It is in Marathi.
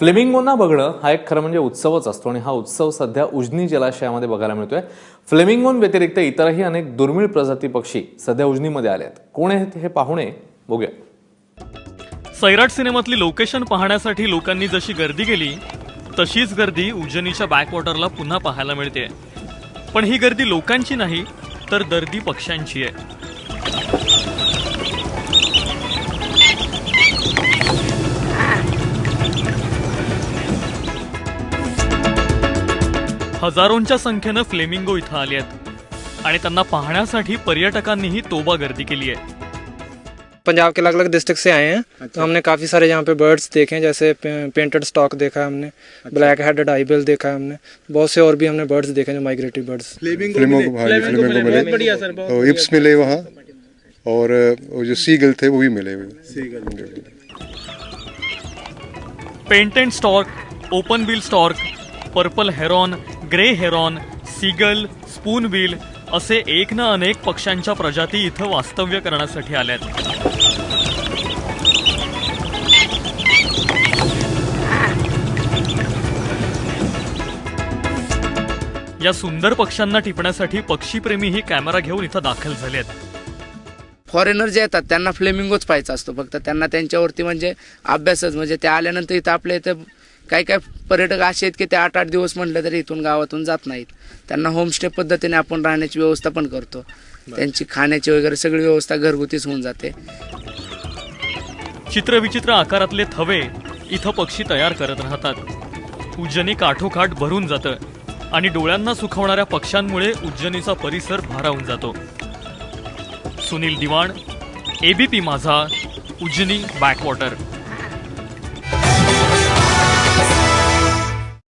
फ्लेमिंगोना बघणं हा एक खरं म्हणजे उत्सवच असतो आणि हा उत्सव सध्या उजनी जलाशयामध्ये बघायला मिळतोय. फ्लेमिंगोन व्यतिरिक्त इतरही अनेक दुर्मिळ प्रजाती पक्षी सध्या उजनीमध्ये आले आहेत. कोण आहेत हे पाहुणे? बघूया. सैराट सिनेमातली लोकेशन पाहण्यासाठी लोकांनी जशी गर्दी केली तशीच गर्दी उजनीच्या बॅकवॉटरला पुन्हा पाहायला मिळते. पण ही गर्दी लोकांची नाही तर दर्दी पक्ष्यांची आहे. हजारोंच्या संख्येनं फ्लेमिंगो इथं आले आहेत. आणि त्यांना पाहण्यासाठी पर्यटकांनीही तोबा गर्दी केली आहे. पंजाब के अलग अलग डिस्ट्रिक्ट से आए हैं। तो हमने काफ़ी सारे यहाँ पे बर्ड्स देखे हैं जैसे पेंटेड स्टॉक देखा है हमने ब्लैक हेडेड आईबेल देखा है हमने बहुत से और भी हमने बर्ड्स देखे हैं जो माइग्रेटरी बर्ड्स को को मिले। इप्स मिले वहाँ और जो सीगल थे वो भी मिले हुए। Painted stork open bill stork purple heron grey heron seagull spoonbill असे एक ना अनेक पक्ष्यांच्या प्रजाती इथं वास्तव्य करण्यासाठी आल्यात. या सुंदर पक्ष्यांना टिपण्यासाठी पक्षीप्रेमीही कॅमेरा घेऊन इथं दाखल झालेत. फॉरेनर जे येतात त्यांना फ्लेमिंगोच पाहायचा असतो. फक्त त्यांना त्यांच्यावरती म्हणजे अभ्यासच म्हणजे ते आल्यानंतर इथं आपल्या इथं काही काही पर्यटक असे आहेत की ते आठ आठ दिवस म्हटलं तरी इथून गावातून जात नाहीत. त्यांना होमस्टे पद्धतीने आपण राहण्याची व्यवस्था पण करतो. त्यांची खाण्याची वगैरे सगळी व्यवस्था घरगुतीच होऊन जाते. चित्रविचित्र आकारातले थवे इथं पक्षी तयार करत राहतात. उज्जनी काठोकाठ भरून जातं आणि डोळ्यांना सुखवणाऱ्या पक्ष्यांमुळे उज्जनीचा परिसर भारावून जातो. सुनील दिवाण एबीपी माझा उज्जनी बॅकवॉटर